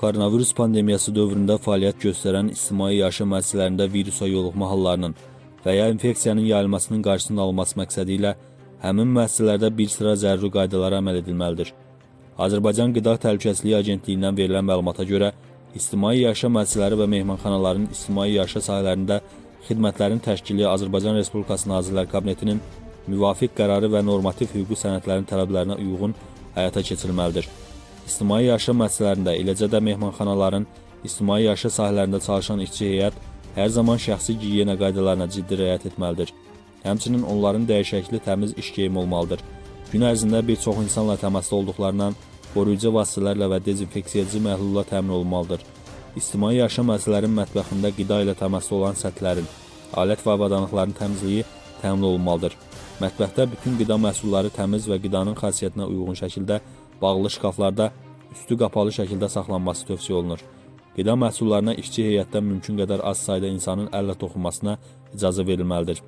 Koronavirus pandemiyası dövründə fəaliyyət göstərən ictimai yaşam müəssisələrində virusa yoluxma hallarının və ya infeksiyanın yayılmasının qarşısının alınması məqsədi ilə həmin müəssisələrdə bir sıra zəruri qaydalara əməl edilməlidir. Azərbaycan Qida Təhlükəsizliyi Agentliyindən verilən məlumata görə, ictimai yaşam müəssisələri və mehmanxanaların ictimai yaşa sahələrində xidmətlərin təşkili Azərbaycan Respublikası Nazirlər Kabinetinin müvafiq qərarı və normativ hüquqi sənədlərin tələblərinə uyğun həyata keçirilməlidir. İctimai yaşam müəssisələrində, eləcə də mehmanxanaların ictimai yaşa sahələrində çalışan işçi heyət hər zaman şəxsi gigiyena qaydalarına ciddi riayət etməlidir. Həmçinin onların dəyişəkli təmiz iş geyimi olmalıdır. Gün ərzində bir çox insanla təmasda olduqlarından qoruyucu vasitələrlə və dezinfeksiyacı məhlulla təmin olunmalıdır. İctimai yaşam müəssisələrinin mətbəxində qida ilə təmasda olan səthlərin, alət və avadanlıqların təmizliyi təmin olunmalıdır. Mətbəxdə bütün qida məhsulları təmiz və qidanın xasiyyətinə uyğun şəkildə bağlı şkaflarda üstü qapalı şəkildə saxlanması tövsiyə olunur. Qida məhsullarına işçi heyətdən mümkün qədər az sayda insanın əllə toxunmasına icazə verilməlidir.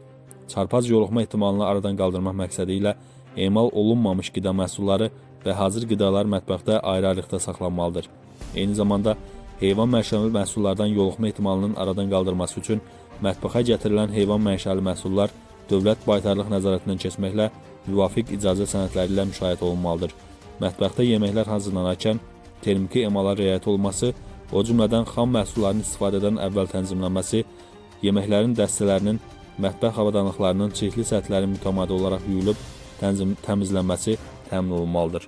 Çarpaz yoluxma ehtimalını aradan qaldırmaq məqsədi emal olunmamış qida məhsulları və hazır qidalar mətbəxdə ayrı-ayrılıqda saxlanmalıdır. Eyni zamanda heyvan məşəli məhsullardan yoluxma ehtimalının aradan qaldırılması üçün mətbəxə gətirilən heyvan məşəli məhsullar dövlət baytarlıq nəzarətindən keçməklə müvafiq icazə sənədləri ilə müşahidə olunmalıdır. Mətbəxdə yeməklər hazırlanarkən termiki emala riayət olması, o cümlədən xam məhsulların istifadədən əvvəl tənzimlənməsi, yeməklərin dəstələrinin, mətbəx avadanlıqlarının çirkli səthlərin mütəmadi olaraq yuyulub tənzim təmizlənməsi təmin olunmalıdır.